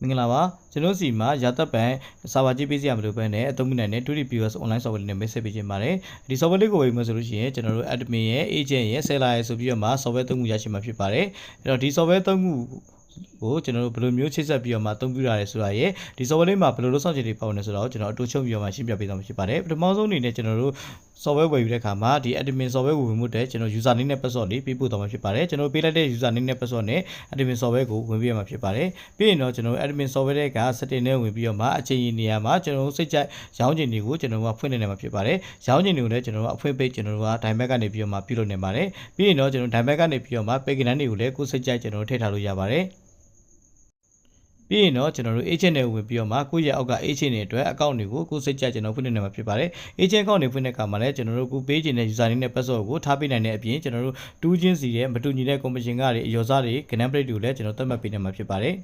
မင်္ဂလာပါကျွန်တော်စီမှာရာသက်ပံစာပါကြည့်ပေးစရာမလိုဘဲနဲ့အသုံးပြုနိုင်တဲ့ 2D POS online software လေးနဲ့မိတ်ဆက်ပေးခြင်းပါတယ်ဒီ software လေးကိုဝယ်မယ်ဆိုလို့ရှိရင်ကျွန်တော်တို့ admin ရဲ့ agent ရဲ့ seller ရဲ့ဆိုပြီးတော့မှ software သုံးခုရရှိမှာဖြစ်ပါတယ်အဲ့တော့ဒီ software သုံးခု ကိုကျွန်တော်တို့ဘယ်လိုမျိုးချိတ်ဆက်ပြီးတော့မှအသုံးပြုရလဲဆိုတာရဲ့ဒီ software လေးမှာဘယ်လိုလုပ်ဆောင်ချက်တွေပါဝင်လဲဆိုတာကိုကျွန်တော်အတူချုပ်ပြီးတော့မှရှင်းပြပေးသွားမှာဖြစ်ပါတယ်ပထမဆုံးအနေနဲ့ကျွန်တော်တို့ software ဝယ်ယူတဲ့အခါမှာဒီ admin software ကိုဝင်မှုတဲ့ကျွန်တော် user name နဲ့ password လေးပေးပို့သွားမှာဖြစ်ပါတယ်ကျွန်တော်ပေးလိုက်တဲ့ user name နဲ့ password နဲ့ admin software ကိုဝင်ပြရမှာဖြစ်ပါတယ်ပြီးရင်တော့ကျွန်တော် admin software တွေက setting နဲ့ဝင်ပြီးတော့မှအချိန်ကြီးနေရာမှာကျွန်တော်စိတ်ကြိုက်ရောင်းချင်တွေကိုကျွန်တော်ကဖွင့်နေမှာဖြစ်ပါတယ်ရောင်းချင်တွေကိုလည်းကျွန်တော်ကအဖွင့်ပိတ်ကျွန်တော်က diamond ကနေပြီးတော့မှပြုလုပ်နေပါတယ်ပြီးရင်တော့ကျွန်တော် diamond ကနေပြီးတော့မှ page ကန်းတွေကိုလည်းကိုယ်စိတ်ကြိုက်ကျွန်တော်ထည့်ထားလို့ရပါတယ် ပြီးရင်တော့ကျွန်တော်တို့ agent တွေဝင်ပြီးတော့မှကိုယ့်ရဲ့အောက်က agent တွေအတွက် account တွေကိုကိုယ်စိတ်ကြိုက်ကျွန်တော်ဖွင့်နေမှာဖြစ်ပါတယ် agent account တွေဖွင့်တဲ့အခါမှာလည်းကျွန်တော်တို့ကိုပေးခြင်းတဲ့ user name နဲ့ password ကိုထားပေးနိုင်တဲ့အပြင်ကျွန်တော်တို့တူးချင်းစီရဲ့မတူညီတဲ့ commission ကတွေအယောစားတွေကဏ္ဍ plate တွေကိုလည်းကျွန်တော်သတ်မှတ်ပေးနေမှာဖြစ်ပါတယ်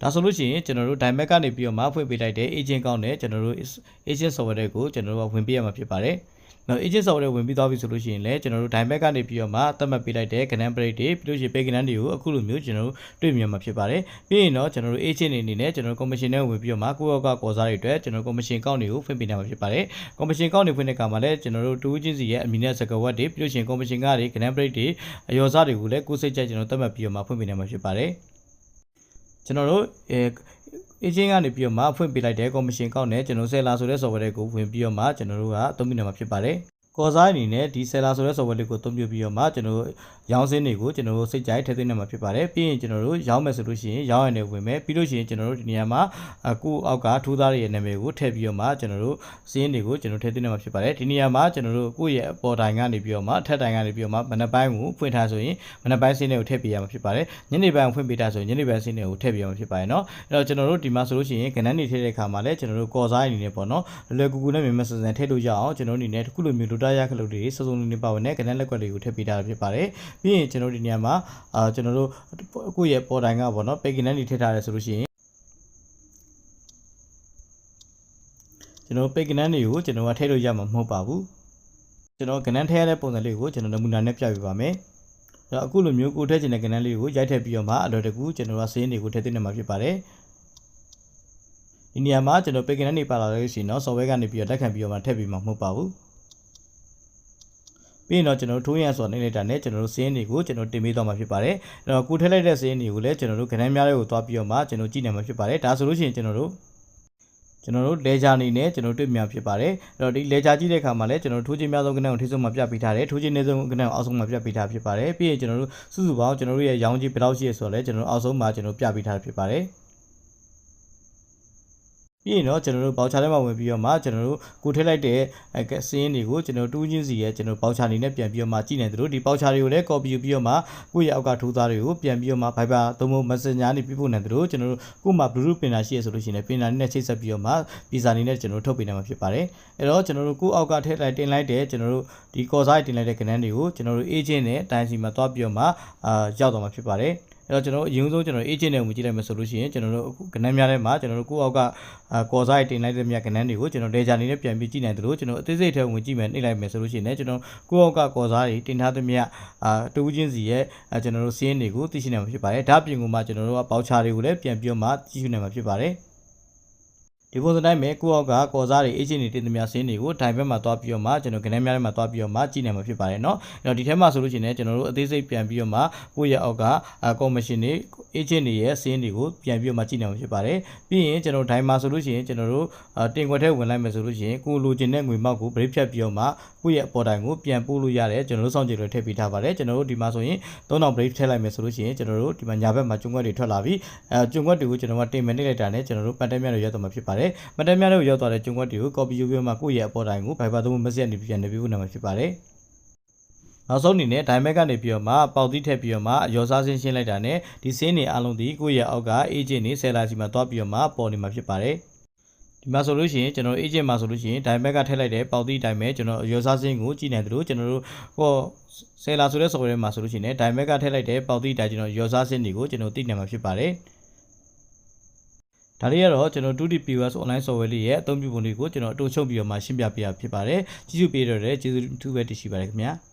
ဒါဆိုလို့ရှိရင်ကျွန်တော်တို့ Diamond ကနေပြီးတော့မှဖွင့်ပေးလိုက်တဲ့ agent account နဲ့ကျွန်တော်တို့ agent software တွေကိုကျွန်တော်တို့ကဝင်ပေးရမှာဖြစ်ပါတယ် နော် agent software ဝင်ပြီးသွားပြီဆိုလို့ရှိရင်လည်းကျွန်တော်တို့ Diamond ကနေပြီးတော့မှသတ်မှတ်ပေးလိုက်တဲ့ကဏ္ဍ break တွေပြီးလို့ရှိရင် pay ကဏ္ဍတွေကိုအခုလိုမျိုးကျွန်တော်တို့တွေ့မြင်မှာဖြစ်ပါတယ်ပြီးရင်တော့ကျွန်တော်တို့ agent တွေအနေနဲ့ကျွန်တော်တို့ commission နဲ့ဝင်ပြီးတော့မှကိုယ့်ယောက်ကကော်စားတွေအတွက်ကျွန်တော်တို့ commission account တွေကိုဖွင့်ပေးနေမှာဖြစ်ပါတယ် commission account တွေဖွင့်တဲ့အခါမှာလည်းကျွန်တော်တို့တူးချင်းစီရဲ့အမီနဲ့စကဝတ်တွေပြီးလို့ရှိရင် commission ကတွေကဏ္ဍ break တွေအယောစားတွေကိုလည်းကိုယ်စိတ်ကြိုက်ကျွန်တော်သတ်မှတ်ပြီးတော့မှဖွင့်ပေးနေမှာဖြစ်ပါတယ်ကျွန်တော်တို့ အဲ agent ကနေပြီးတော့မှဖွင့်ပေးလိုက်တဲ့ commission account နဲ့ကျွန်တော် seller ဆိုတဲ့ software တွေကိုဝင်ပြီးတော့မှကျွန်တော်တို့ကအသုံးပြုနေမှာဖြစ်ပါတယ် ကော်စားအနေနဲ့ဒီ seller ဆိုတဲ့ software လေးကိုအသုံးပြုပြီးတော့မှကျွန်တော်တို့ရောင်းစင်းတွေကိုကျွန်တော်တို့စိတ်ကြိုက်ထည့်သွင်းနေမှာဖြစ်ပါတယ်ပြီးရင်ကျွန်တော်တို့ရောင်းမယ်ဆိုလို့ရှိရင်ရောင်းရနေဝင်မယ်ပြီးလို့ရှိရင်ကျွန်တော်တို့ဒီနေရာမှာအခုအောက်ကထူးသားတွေရဲ့နာမည်ကိုထည့်ပြီးတော့မှကျွန်တော်တို့စင်းတွေကိုကျွန်တော်ထည့်သွင်းနေမှာဖြစ်ပါတယ်ဒီနေရာမှာကျွန်တော်တို့ကိုယ့်ရဲ့အပေါ်တိုင်ကနေပြီးတော့မှအထက်တိုင်ကနေပြီးတော့မှမနက်ပိုင်းကိုဖွင့်ထားဆိုရင်မနက်ပိုင်းစင်းတွေကိုထည့်ပေးရမှာဖြစ်ပါတယ်ညနေပိုင်းကိုဖွင့်ပေးထားဆိုရင်ညနေပိုင်းစင်းတွေကိုထည့်ပေးရမှာဖြစ်ပါတယ်เนาะအဲ့တော့ကျွန်တော်တို့ဒီမှာဆိုလို့ရှိရင်ကဏ္ဍနေထည့်တဲ့အခါမှာလည်းကျွန်တော်တို့ကော်စားအနေနဲ့ပေါ့နော်လွယ်ကူကူနဲ့မြန်မြန်ဆန်ဆန်ထည့်လို့ရအောင်ကျွန်တော်တို့အနေနဲ့တစ်ခုလိုမျိုးလိုတာ ရခလုတ်တွေစုံစုံလင်းလင်းပါဝင်တဲ့ကဏ္ဍလက်ကွက်တွေကိုထည့်ပေးထားတာဖြစ်ပါတယ်ပြီးရင်ကျွန်တော်တို့ဒီနေရာမှာအာကျွန်တော်တို့ကိုယ့်ရဲ့ပေါ်တိုင်ကပေါ့နော်ပေကင်နန်းတွေထည့်ထားရဲဆိုလို့ရှိရင်ကျွန်တော်ပေကနန်းတွေကိုကျွန်တော်ကထည့်လို့ရမှာမဟုတ်ပါဘူးကျွန်တော်ကဏ္ဍထည့်ရတဲ့ပုံစံလေးကိုကျွန်တော်နမူနာနဲ့ပြပြပါမယ်အဲ့တော့အခုလိုမျိုးကိုထည့်ချင်တဲ့ကဏ္ဍလေးကိုရိုက်ထည့်ပြီးတော့မှအလွယ်တကူကျွန်တော်ကစင်းတွေကိုထည့်သွင်းနေမှာဖြစ်ပါတယ်ဒီနေရာမှာကျွန်တော်ပေကနန်းတွေပါလာလို့ရှိရင်တော့ software ကနေပြီးတော့လက်ခံပြီးတော့မှထည့်ပြီးမှမဟုတ်ပါဘူး ပြီးရင်တော့ကျွန်တော်တို့ထိုးရန်ဆိုတာနေလိုက်တာနဲ့ကျွန်တော်တို့စင်းတွေကိုကျွန်တော်တင်ပေးသွားမှာဖြစ်ပါတယ်အဲ့တော့ကိုထည့်လိုက်တဲ့စင်းတွေကိုလည်းကျွန်တော်တို့ခဏများတွေကိုသွားပြီးတော့မှကျွန်တော်ကြည့်နိုင်မှာဖြစ်ပါတယ်ဒါဆိုလို့ရှိရင်ကျွန်တော်တို့ကျွန်တော်တို့လေဂျာနေနဲ့ကျွန်တော်တွေ့မြင်ဖြစ်ပါတယ်အဲ့တော့ဒီလေဂျာကြည့်တဲ့အခါမှာလည်းကျွန်တော်ထိုးချင်းများဆုံးကဏ္ဍကိုထိဆုံးမှာပြပေးထားတယ်ထိုးချင်းနေဆုံးကဏ္ဍကိုအောက်ဆုံးမှာပြပေးထားဖြစ်ပါတယ်ပြီးရင်ကျွန်တော်တို့စုစုပေါင်းကျွန်တော်တို့ရဲ့ရောင်းကြီးဘယ်လောက်ရှိရဆိုတော့လည်းကျွန်တော်တို့အောက်ဆုံးမှာကျွန်တော်ပြပေးထားဖြစ်ပါတယ် ပြီးရင်တော့ကျွန်တော်တို့ဘောက်ချာထဲမှာဝင်ပြီးတော့မှကျွန်တော်တို့ကိုထည့်လိုက်တဲ့အဲစင်းတွေကိုကျွန်တော်တူးချင်းစီရဲ့ကျွန်တော်ဘောက်ချာနေနဲ့ပြန်ပြီးတော့မှကြည့်နေသလိုဒီဘောက်ချာတွေကိုလည်း copy ယူပြီးတော့မှကိုယ့်ရဲ့အောက်ကထိုးသားတွေကိုပြန်ပြီးတော့မှ Viber သုံးဖို့ Messenger နေပြဖို့နေသလိုကျွန်တော်တို့ကို့မှာ Bluetooth printer ရှိရဆိုလို့ရှိရင် printer နဲ့ချိတ်ဆက်ပြီးတော့မှ visa နေနဲ့ကျွန်တော်တို့ထုတ်ပေးနိုင်မှာဖြစ်ပါတယ်အဲ့တော့ကျွန်တော်တို့ကိုယ့်အောက်ကထည့်လိုက်တင်လိုက်တဲ့ကျွန်တော်တို့ဒီကော်စားတင်လိုက်တဲ့ကဏ္ဍတွေကိုကျွန်တော်တို့ agent နဲ့အတိုင်းစီမှာသွားပြီးတော့မှအာရောက်တော့မှာဖြစ်ပါတယ် အဲ့တော့ကျွန်တော်တို့အရင်ဆုံးကျွန်တော် agent နဲ့ဝင်ကြည့်လိုက်မယ်ဆိုလို့ရှိရင်ကျွန်တော်တို့အခုကဏ္ဍများထဲမှာကျွန်တော်တို့ကိုယ့်အောက်ကအာကော်စားတင်လိုက်တဲ့မြတ်ကဏ္ဍတွေကိုကျွန်တော် data အနေနဲ့ပြန်ပြီးကြည့်နိုင်တယ်လို့ကျွန်တော်အသေးစိတ်ထဲဝင်ကြည့်မယ်နှိပ်လိုက်မယ်ဆိုလို့ရှိရင်လည်းကျွန်တော်ကိုယ့်အောက်ကကော်စားတွေတင်ထားတဲ့မြတ်အာတူးချင်းစီရဲ့အာကျွန်တော်တို့စီးရင်တွေကိုသိရှိနိုင်မှာဖြစ်ပါတယ်ဒါပြင်ကိုမှကျွန်တော်တို့ကပေါချာတွေကိုလည်းပြန်ပြီးတော့မှကြည့်ရှုနိုင်မှာဖြစ်ပါတယ် ဒီပုံစံတိုင်းပဲကိုယ့်အောက်ကကော်စားတွေ agent တွေတင်သမျှစင်းတွေကိုထိုင်ဘက်မှာသွားပြီးတော့မှကျွန်တော်ကဏ္ဍများထဲမှာသွားပြီးတော့မှကြည့်နိုင်မှာဖြစ်ပါတယ်เนาะအဲ့တော့ဒီထဲမှာဆိုလို့ရှိရင်လည်းကျွန်တော်တို့အသေးစိတ်ပြန်ပြီးတော့မှကိုယ့်ရဲ့အောက်ကကော်မရှင်တွေ agent တွေရဲ့စင်းတွေကိုပြန်ပြီးတော့မှကြည့်နိုင်မှာဖြစ်ပါတယ်ပြီးရင်ကျွန်တော်ဒိုင်မှာဆိုလို့ရှိရင်ကျွန်တော်တို့တင်ခွက်ထဲဝင်လိုက်မယ်ဆိုလို့ရှိရင်ကိုလိုချင်တဲ့ငွေမောက်ကို break ဖြတ်ပြီးတော့မှကိုယ့်ရဲ့အပေါ်တိုင်ကိုပြန်ပို့လို့ရတယ်ကျွန်တော်တို့စောင့်ကြည့်လို့ထည့်ပေးထားပါတယ်ကျွန်တော်တို့ဒီမှာဆိုရင်3000 break ထည့်လိုက်မယ်ဆိုလို့ရှိရင်ကျွန်တော်တို့ဒီမှာညာဘက်မှာကျုံခွက်တွေထွက်လာပြီးအဲကျုံခွက်တွေကိုကျွန်တော်ကတင်မယ်နှိပ်လိုက်တာနဲ့ကျွန်တော်တို့ပတ်တက်မြတ်တွေရောက်တော့မှာဖြစ်ပါတယ် တယ်ပတ်တက်မြတ်တွေရောက်သွားတဲ့ကျုံခွက်တွေကို copy ယူပြီးမှကိုယ့်ရဲ့အပေါ်တိုင်ကို Viber သုံး message နေပြန်နေပြီးဖို့နာမှာဖြစ်ပါတယ်နောက်ဆုံးအနေနဲ့ diamond ကနေပြီးတော့မှပေါက်သီးထည့်ပြီးတော့မှရောစားစင်းရှင်းလိုက်တာနဲ့ဒီစင်းတွေအလုံးဒီကိုယ့်ရဲ့အောက်က agent တွေ seller စီမှာတွားပြီးတော့မှပေါ်နေမှာဖြစ်ပါတယ်ဒီမှာဆိုလို့ရှိရင်ကျွန်တော် agent မှာဆိုလို့ရှိရင် diamond ကထည့်လိုက်တဲ့ပေါက်သီး diamond ကျွန်တော်ရောစားစင်းကိုကြည့်နိုင်တယ်လို့ကျွန်တော်တို့ဟော seller ဆိုတဲ့ software မှာဆိုလို့ရှိရင် diamond ကထည့်လိုက်တဲ့ပေါက်သီး diamond ကျွန်တော်ရောစားစင်းတွေကိုကျွန်တော်သိနိုင်မှာဖြစ်ပါတယ် ဒါလေးကတော့ကျွန်တော် 2D POS online software လေးရဲ့အသုံးပြုပုံလေးကိုကျွန်တော်အတူချုပ်ပြီးတော့မှရှင်းပြပေးရဖြစ်ပါတယ်။ကြည့်ရှုပေးတော့တဲ့ကျေးဇူးအထူးပဲတင်ရှိပါတယ်ခင်ဗျာ။